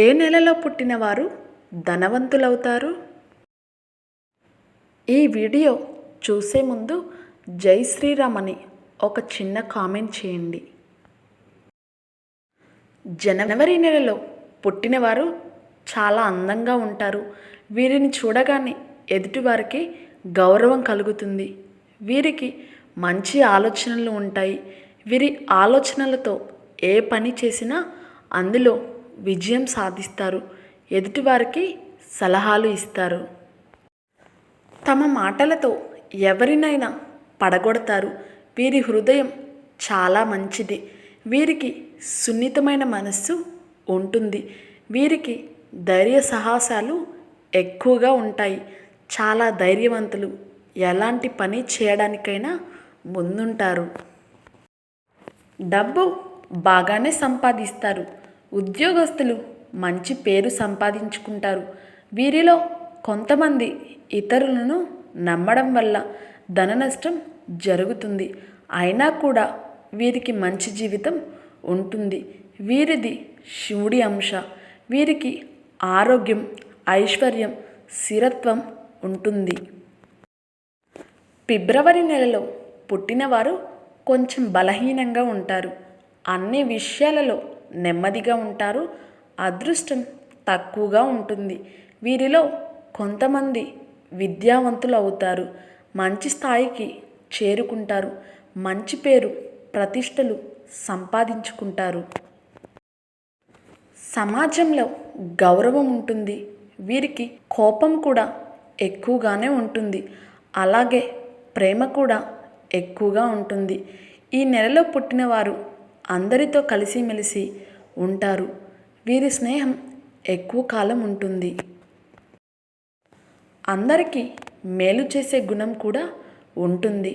ఏ నెలలో పుట్టినవారు ధనవంతులవుతారు? ఈ వీడియో చూసే ముందు జై శ్రీరామ్ అని ఒక చిన్న కామెంట్ చేయండి. జనవరి నెలలో పుట్టినవారు చాలా అందంగా ఉంటారు. వీరిని చూడగానే ఎదుటివారికి గౌరవం కలుగుతుంది. వీరికి మంచి ఆలోచనలు ఉంటాయి. వీరి ఆలోచనలతో ఏ పని చేసినా అందులో విజయం సాధిస్తారు. ఎదుటివారికి సలహాలు ఇస్తారు. తమ మాటలతో ఎవరినైనా పడగొడతారు. వీరి హృదయం చాలా మంచిది. వీరికి సున్నితమైన మనస్సు ఉంటుంది. వీరికి ధైర్య సాహసాలు ఎక్కువగా ఉంటాయి. చాలా ధైర్యవంతులు ఎలాంటి పని చేయడానికైనా ముందుంటారు. డబ్బు బాగానే సంపాదిస్తారు. ఉద్యోగస్తులు మంచి పేరు సంపాదించుకుంటారు. వీరిలో కొంతమంది ఇతరులను నమ్మడం వల్ల ధన నష్టం జరుగుతుంది. అయినా కూడా వీరికి మంచి జీవితం ఉంటుంది. వీరిది శివుడి అంశ. వీరికి ఆరోగ్యం ఐశ్వర్యం స్థిరత్వం ఉంటుంది. ఫిబ్రవరి నెలలో పుట్టినవారు కొంచెం బలహీనంగా ఉంటారు. అన్ని విషయాలలో నెమ్మదిగా ఉంటారు అదృష్టం తక్కువగా ఉంటుంది. వీరిలో కొంతమంది విద్యావంతులు అవుతారు మంచి స్థాయికి చేరుకుంటారు మంచి పేరు ప్రతిష్టలు సంపాదించుకుంటారు. సమాజంలో గౌరవం ఉంటుంది వీరికి కోపం కూడా ఎక్కువగానే ఉంటుంది అలాగే ప్రేమ కూడా ఎక్కువగా ఉంటుంది. ఈ నెలలో పుట్టినవారు అందరితో కలిసిమెలిసి ఉంటారు. వీరి స్నేహం ఎక్కువ కాలం ఉంటుంది. అందరికీ మేలు చేసే గుణం కూడా ఉంటుంది.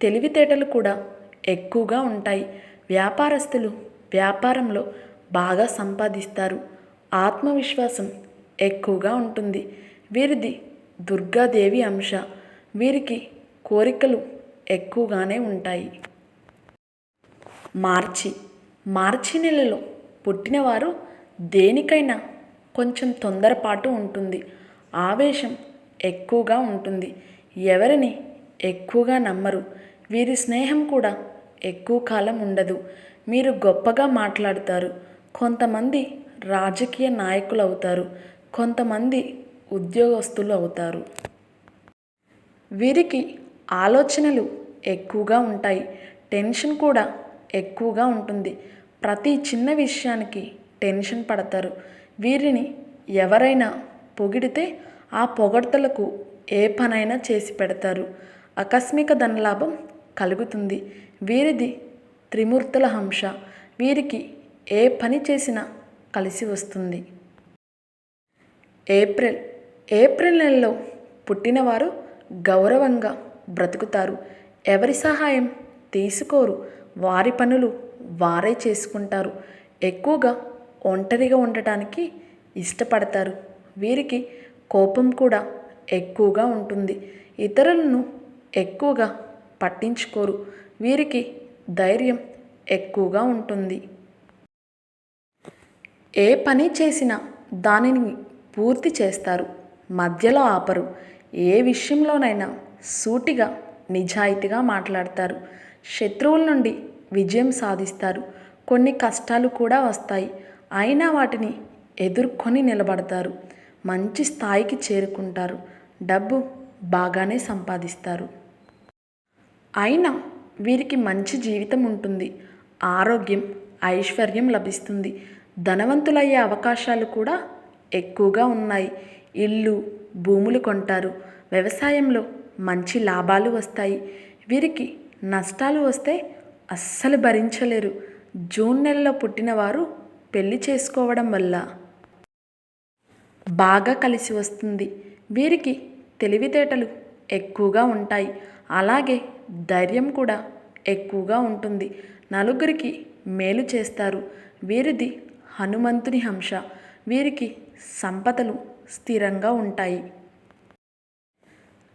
తెలివితేటలు కూడా ఎక్కువగా ఉంటాయి. వ్యాపారస్తులు వ్యాపారంలో బాగా సంపాదిస్తారు. ఆత్మవిశ్వాసం ఎక్కువగా ఉంటుంది. వీరిది దుర్గాదేవి అంశ. వీరికి కోరికలు ఎక్కువగానే ఉంటాయి. మార్చి. మార్చి నెలలో పుట్టినవారు దేనికైనా కొంచెం తొందరపాటు ఉంటుంది. ఆవేశం ఎక్కువగా ఉంటుంది. ఎవరిని ఎక్కువగా నమ్మరు. వీరి స్నేహం కూడా ఎక్కువ కాలం ఉండదు. మీరు గొప్పగా మాట్లాడతారు. కొంతమంది రాజకీయ నాయకులు అవుతారు. కొంతమంది ఉద్యోగస్తులు అవుతారు. వీరికి ఆలోచనలు ఎక్కువగా ఉంటాయి. టెన్షన్ కూడా ఎక్కువగా ఉంటుంది. ప్రతి చిన్న విషయానికి టెన్షన్ పడతారు. వీరిని ఎవరైనా పొగిడితే ఆ పొగడ్తలకు ఏ పనైనా చేసి పెడతారు. ఆకస్మిక ధనలాభం కలుగుతుంది. వీరిది త్రిమూర్తుల హంస వీరికి ఏ పని చేసినా కలిసి వస్తుంది. ఏప్రిల్. ఏప్రిల్ నెలలో పుట్టినవారు గౌరవంగా బ్రతుకుతారు. ఎవరి సహాయం తీసుకోరు. వారి పనులు వారే చేసుకుంటారు. ఎక్కువగా ఒంటరిగా ఉండటానికి ఇష్టపడతారు. వీరికి కోపం కూడా ఎక్కువగా ఉంటుంది. ఇతరులను ఎక్కువగా పట్టించుకోరు. వీరికి ధైర్యం ఎక్కువగా ఉంటుంది. ఏ పని చేసినా దానిని పూర్తి చేస్తారు. మధ్యలో ఆపరు. ఏ విషయంలోనైనా సూటిగా నిజాయితీగా మాట్లాడతారు. శత్రువుల నుండి విజయం సాధిస్తారు. కొన్ని కష్టాలు కూడా వస్తాయి. అయినా వాటిని ఎదుర్కొని నిలబడతారు. మంచి స్థాయికి చేరుకుంటారు. డబ్బు బాగానే సంపాదిస్తారు. అయినా వీరికి మంచి జీవితం ఉంటుంది. ఆరోగ్యం ఐశ్వర్యం లభిస్తుంది. ధనవంతులయ్యే అవకాశాలు కూడా ఎక్కువగా ఉన్నాయి. ఇల్లు భూములు కొంటారు. వ్యవసాయంలో మంచి లాభాలు వస్తాయి. వీరికి నష్టాలు వస్తే అస్సలు భరించలేరు. జూన్ నెలలో పుట్టినవారు పెళ్ళి చేసుకోవడం వల్ల బాగా కలిసి వస్తుంది. వీరికి తెలివితేటలు ఎక్కువగా ఉంటాయి. అలాగే ధైర్యం కూడా ఎక్కువగా ఉంటుంది. నలుగురికి మేలు చేస్తారు. వీరిది హనుమంతుని హంస. వీరికి సంపదలు స్థిరంగా ఉంటాయి.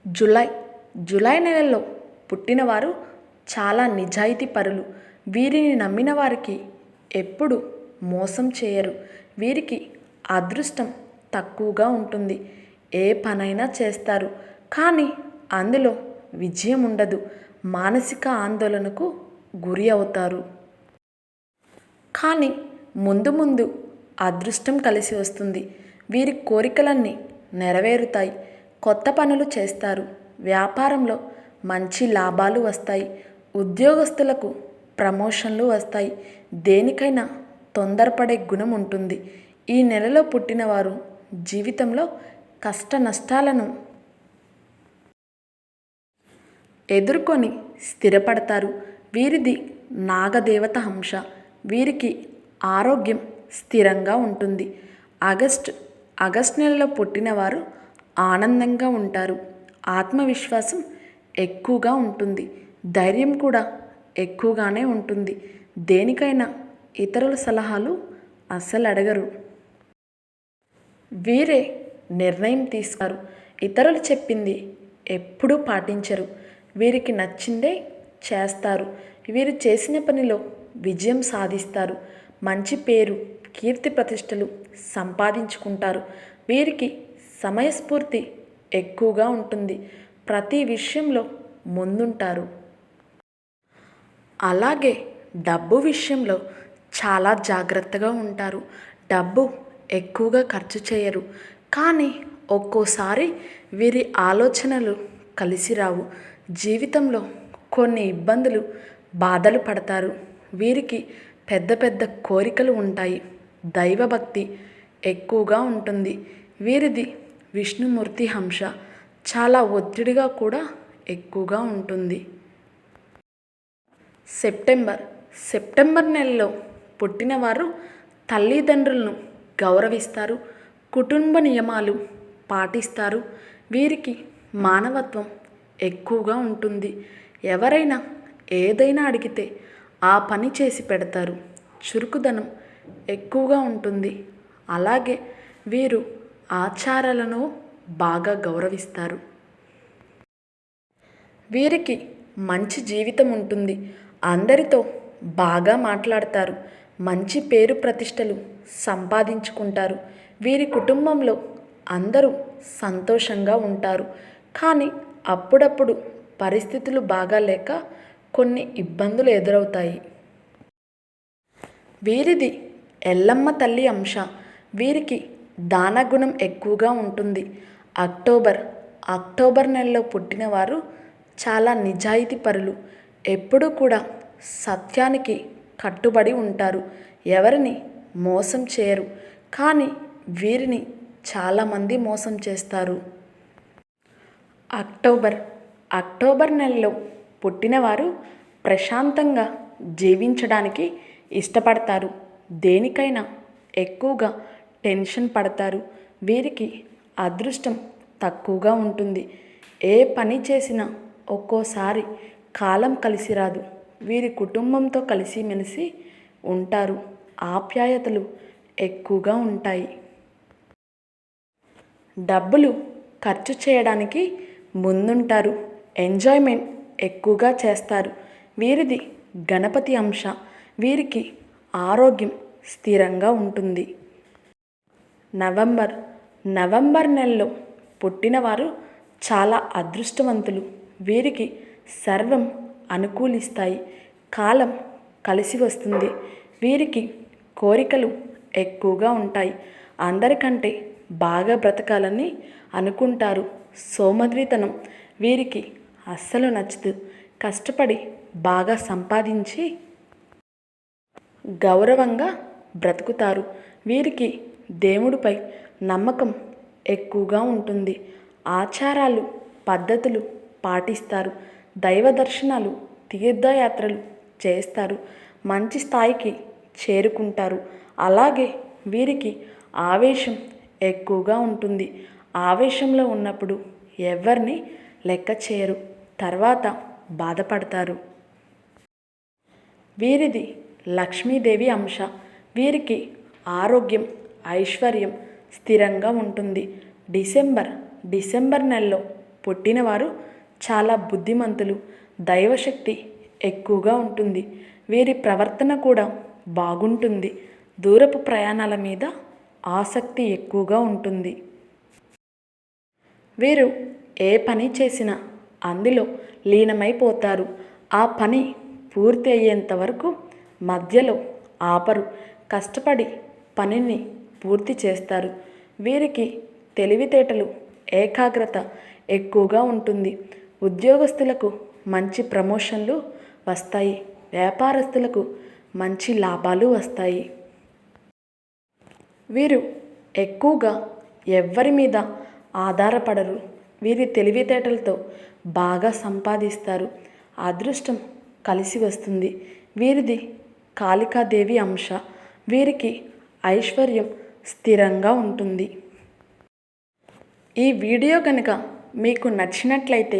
జులై జులై నెలలో పుట్టినవారు చాలా నిజాయితీ పరులు. వీరిని నమ్మిన వారికి ఎప్పుడు మోసం చేయరు. వీరికి అదృష్టం తక్కువగా ఉంటుంది. ఏ పనైనా చేస్తారు. కానీ అందులో విజయం ఉండదు. మానసిక ఆందోళనకు గురి అవుతారు. కానీ ముందు ముందు అదృష్టం కలిసి వస్తుంది. వీరి కోరికలన్నీ నెరవేరుతాయి. కొత్త పనులు చేస్తారు. వ్యాపారంలో మంచి లాభాలు వస్తాయి. ఉద్యోగస్తులకు ప్రమోషన్లు వస్తాయి. దేనికైనా తొందరపడే గుణం ఉంటుంది. ఈ నెలలో పుట్టినవారు జీవితంలో కష్ట నష్టాలను ఎదుర్కొని స్థిరపడతారు. వీరిది నాగదేవత హంస. వీరికి ఆరోగ్యం స్థిరంగా ఉంటుంది. ఆగస్ట్ ఆగస్ట్ నెలలో పుట్టినవారు ఆనందంగా ఉంటారు. ఆత్మవిశ్వాసం ఎక్కువగా ఉంటుంది. ధైర్యం కూడా ఎక్కువగానే ఉంటుంది. దేనికైనా ఇతరుల సలహాలు అస్సలు అడగరు. వీరే నిర్ణయం తీసుకారు ఇతరులు చెప్పింది ఎప్పుడూ పాటించరు. వీరికి నచ్చిందే చేస్తారు. వీరు చేసిన పనిలో విజయం సాధిస్తారు. మంచి పేరు కీర్తి ప్రతిష్టలు సంపాదించుకుంటారు. వీరికి సమయస్ఫూర్తి ఎక్కువగా ఉంటుంది. ప్రతి విషయంలో ముందుంటారు. అలాగే డబ్బు విషయంలో చాలా జాగ్రత్తగా ఉంటారు. డబ్బు ఎక్కువగా ఖర్చు చేయరు. కానీ ఒక్కోసారి వీరి ఆలోచనలు కలిసి రావు. జీవితంలో కొన్ని ఇబ్బందులు బాధలు పడతారు. వీరికి పెద్ద పెద్ద కోరికలు ఉంటాయి. దైవభక్తి ఎక్కువగా ఉంటుంది. వీరిది విష్ణుమూర్తి హంస. చాలా ఒత్తిడిగా కూడా ఎక్కువగా ఉంటుంది. సెప్టెంబర్. సెప్టెంబర్ నెలలో పుట్టినవారు తల్లిదండ్రులను గౌరవిస్తారు కుటుంబ నియమాలు పాటిస్తారు. వీరికి మానవత్వం ఎక్కువగా ఉంటుంది. ఎవరైనా ఏదైనా అడిగితే ఆ పని చేసి పెడతారు. చురుకుదనం ఎక్కువగా ఉంటుంది. అలాగే వీరు ఆచారాలను బాగా గౌరవిస్తారు. వీరికి మంచి జీవితం ఉంటుంది. అందరితో బాగా మాట్లాడతారు. మంచి పేరు ప్రతిష్టలు సంపాదించుకుంటారు. వీరి కుటుంబంలో అందరూ సంతోషంగా ఉంటారు. కానీ అప్పుడప్పుడు పరిస్థితులు బాగాలేక కొన్ని ఇబ్బందులు ఎదురవుతాయి. వీరిది ఎల్లమ్మ తల్లి అంశ. వీరికి దానగుణం ఎక్కువగా ఉంటుంది. అక్టోబర్ అక్టోబర్ నెలలో పుట్టినవారు చాలా నిజాయితీ పరులు. ఎప్పుడూ కూడా సత్యానికి కట్టుబడి ఉంటారు. ఎవరిని మోసం చేయరు. కానీ వీరిని చాలామంది మోసం చేస్తారు. అక్టోబర్ అక్టోబర్ నెలలో పుట్టినవారు ప్రశాంతంగా జీవించడానికి ఇష్టపడతారు. దేనికైనా ఎక్కువగా టెన్షన్ పడతారు. వీరికి అదృష్టం తక్కువగా ఉంటుంది. ఏ పని చేసినా ఒక్కోసారి కాలం కలిసి రాదు. వీరి కుటుంబంతో కలిసిమెలిసి ఉంటారు. ఆప్యాయతలు ఎక్కువగా ఉంటాయి. డబ్బులు ఖర్చు చేయడానికి ముందుంటారు. ఎంజాయ్మెంట్ ఎక్కువగా చేస్తారు. వీరిది గణపతి అంశ. వీరికి ఆరోగ్యం స్థిరంగా ఉంటుంది. నవంబర్. నవంబర్ నెలలో పుట్టినవారు చాలా అదృష్టవంతులు. వీరికి సర్వం అనుకూలిస్తాయి. కాలం కలిసి వస్తుంది. వీరికి కోరికలు ఎక్కువగా ఉంటాయి. అందరికంటే బాగా బ్రతకాలని అనుకుంటారు. సోమద్రితనం వీరికి అస్సలు నచ్చదు. కష్టపడి బాగా సంపాదించి గౌరవంగా బ్రతుకుతారు. వీరికి దేవుడిపై నమ్మకం ఎక్కువగా ఉంటుంది. ఆచారాలు పద్ధతులు పాటిస్తారు. దైవ దర్శనాలు తీర్థయాత్రలు చేస్తారు. మంచి స్థాయికి చేరుకుంటారు. అలాగే వీరికి ఆవేశం ఎక్కువగా ఉంటుంది. ఆవేశంలో ఉన్నప్పుడు ఎవరిని లెక్క చేయరు. తర్వాత బాధపడతారు. వీరిది లక్ష్మీదేవి అంశ. వీరికి ఆరోగ్యం ఐశ్వర్యం స్థిరంగా ఉంటుంది. డిసెంబర్ డిసెంబర్ నెలలో పుట్టినవారు చాలా బుద్ధిమంతులు దైవశక్తి ఎక్కువగా ఉంటుంది. వీరి ప్రవర్తన కూడా బాగుంటుంది. దూరపు ప్రయాణాల మీద ఆసక్తి ఎక్కువగా ఉంటుంది. వీరు ఏ పని చేసినా అందులో లీనమైపోతారు. ఆ పని పూర్తి అయ్యేంత వరకు మధ్యలో ఆపరు. కష్టపడి పనిని పూర్తి చేస్తారు. వీరికి తెలివితేటలు ఏకాగ్రత ఎక్కువగా ఉంటుంది. ఉద్యోగస్తులకు మంచి ప్రమోషన్లు వస్తాయి. వ్యాపారస్తులకు మంచి లాభాలు వస్తాయి. వీరు ఎక్కువగా ఎవ్వరి మీద ఆధారపడరు. వీరి తెలివితేటలతో బాగా సంపాదిస్తారు. అదృష్టం కలిసి వస్తుంది. వీరిది కాళికాదేవి అంశ. వీరికి ఐశ్వర్యం స్థిరంగా ఉంటుంది. ఈ వీడియో కనుక మీకు నచ్చినట్లయితే